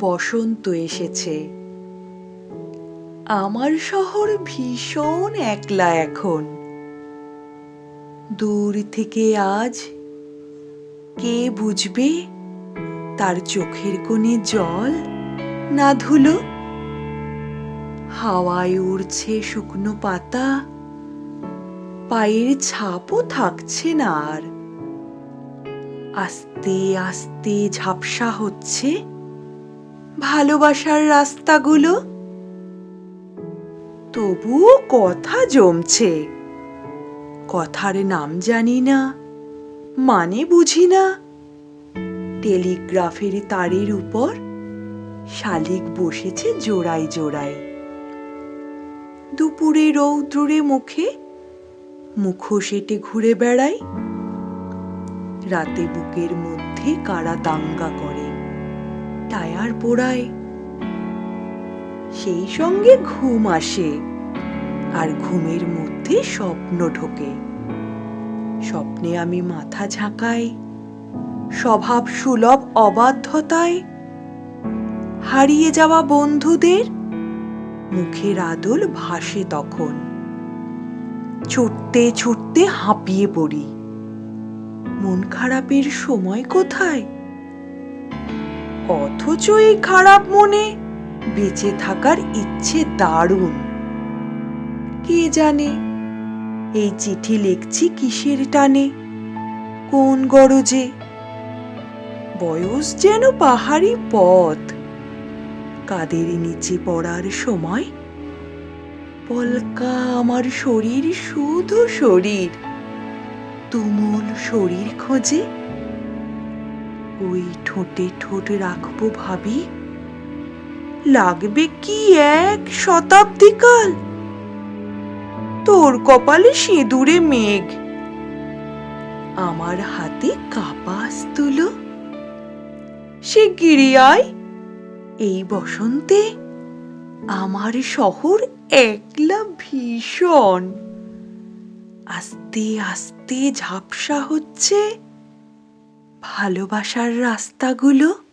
বসন্ত এসেছে। আমার শহর ভীষণ একলা এখন। দূর থেকে আজ কে বুঝবে? তার চোখের কোণে জল না ধুলো? হাওয়ায় উড়ছে শুকনো পাতা। পায়ের ছাপও থাকছে না আর। আস্তে আস্তে ঝাপসা হচ্ছে। ভালোবাসার রাস্তাগুলো? তবুও কথা জমছে। কথার নাম জানি না মানে বুঝি না। টেলিগ্রাফের তারের উপর শালিক বসেছে জোড়ায় জোড়ায়। দুপুরে রৌদ্রে মুখে মুখোশেটে ঘুরে বেড়ায়। রাতে বুকের মধ্যে কারা দাঙ্গা করে। টায়ার পোড়ায়। সেই সঙ্গে ঘুম আসে, আর ঘুমের মধ্যে স্বপ্ন ঢোকে। স্বপ্নে আমি মাথা ঝাঁকাই, স্বভাব সুলভ অবাধ্যতায়। হারিয়ে যাওয়া বন্ধুদের মুখের আদল ভাসে তখন। ছুটতে ছুটতে হাঁপিয়ে পড়ি। মন খারাপের সময় কোথায়? অথচ এই খারাপ মনে বেঁচে থাকার ইচ্ছে দারুণ। কে জানে, এই চিঠি লিখছি কিসের টানে? কোন গরজে? বয়স যেন পাহাড়ি পথ। কাদের নিচে পড়ার সময়? পলকা আমার শরীর, শুধু শরীর। তুমুল শরীর খোঁজে ওই ঠোঁটে ঠোঁট রাখব ভাবি? লাগবে কি এক শতাব্দী কাল তোর কপালে সিঁদুরে মেঘ। আমার হাতে কাপাস তুলো। সে গিরিয়ায়, এই বসন্তে আমার শহর একলা ভীষণ। আস্তে আস্তে ঝাপসা হচ্ছে। ভালোবাসার রাস্তাগুলো?